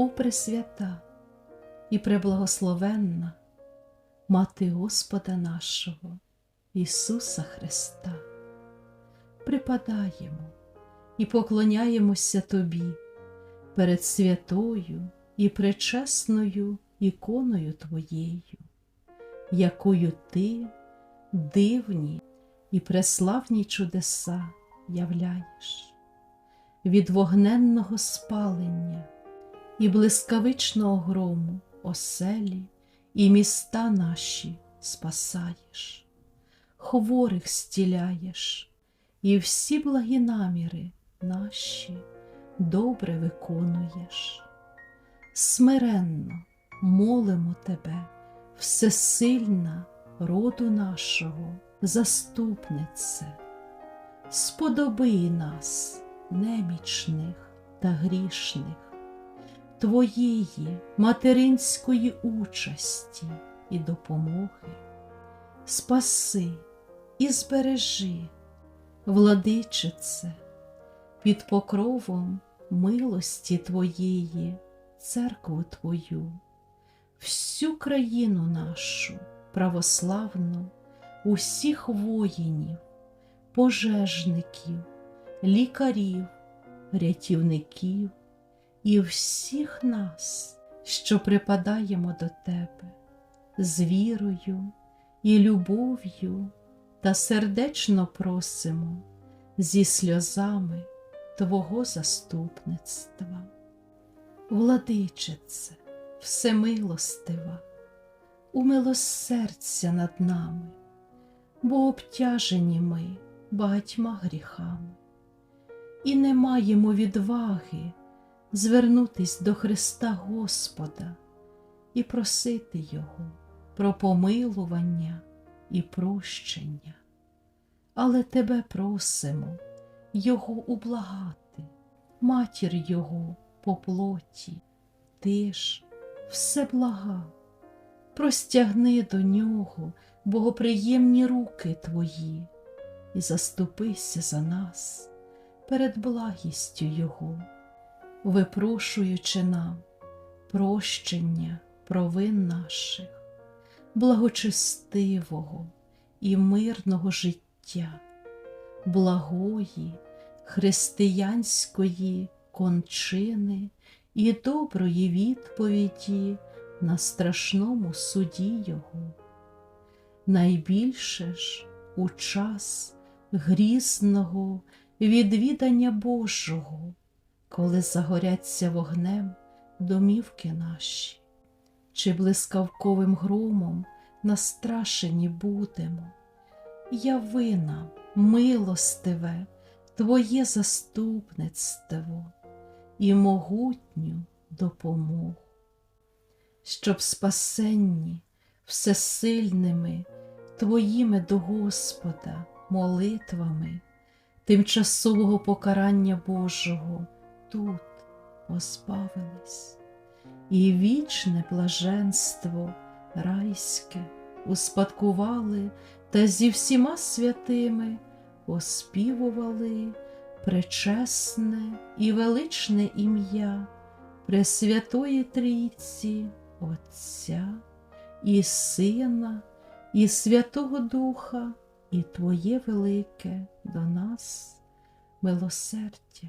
О Пресвята і преблагословенна Мати Господа нашого, Ісуса Христа, припадаємо і поклоняємося Тобі перед святою і пречесною іконою Твоєю, якою Ти дивні і преславні чудеса являєш, від вогненного спалення і блискавичного грому оселі і міста наші спасаєш, хворих стіляєш, і всі благі наміри наші добре виконуєш. Смиренно молимо Тебе, всесильна роду нашого, заступнице, сподоби нас, немічних та грішних, Твоєї материнської участі і допомоги, спаси і збережи, владичице, під покровом милості Твоєї, церкву Твою, всю країну нашу православну, усіх воїнів, пожежників, лікарів, рятівників і всіх нас, що припадаємо до Тебе з вірою і любов'ю та сердечно просимо зі сльозами Твого заступництва. Владичице, всемилостива, умилосердься над нами, бо обтяжені ми багатьма гріхами, і не маємо відваги звернутись до Христа Господа і просити Його про помилування і прощення. Але Тебе просимо Його ублагати, матір Його по плоті, ти ж все блага, простягни до нього богоприємні руки Твої і заступися за нас перед благістю Його випрошуючи нам прощення провин наших, благочестивого і мирного життя, благої християнської кончини і доброї відповіді на страшному суді Його. Найбільше ж у час грізного відвідання Божого коли загоряться вогнем домівки наші, чи блискавковим громом настрашені будемо, яви нам, милостиве, Твоє заступництво і могутню допомогу, щоб спасенні всесильними Твоїми до Господа молитвами, тимчасового покарання Божого тут позбавились, і вічне блаженство райське успадкували та зі всіма святими оспівували пречесне і величне ім'я Пресвятої Трійці, Отця і Сина, і Святого Духа, і Твоє велике до нас милосердя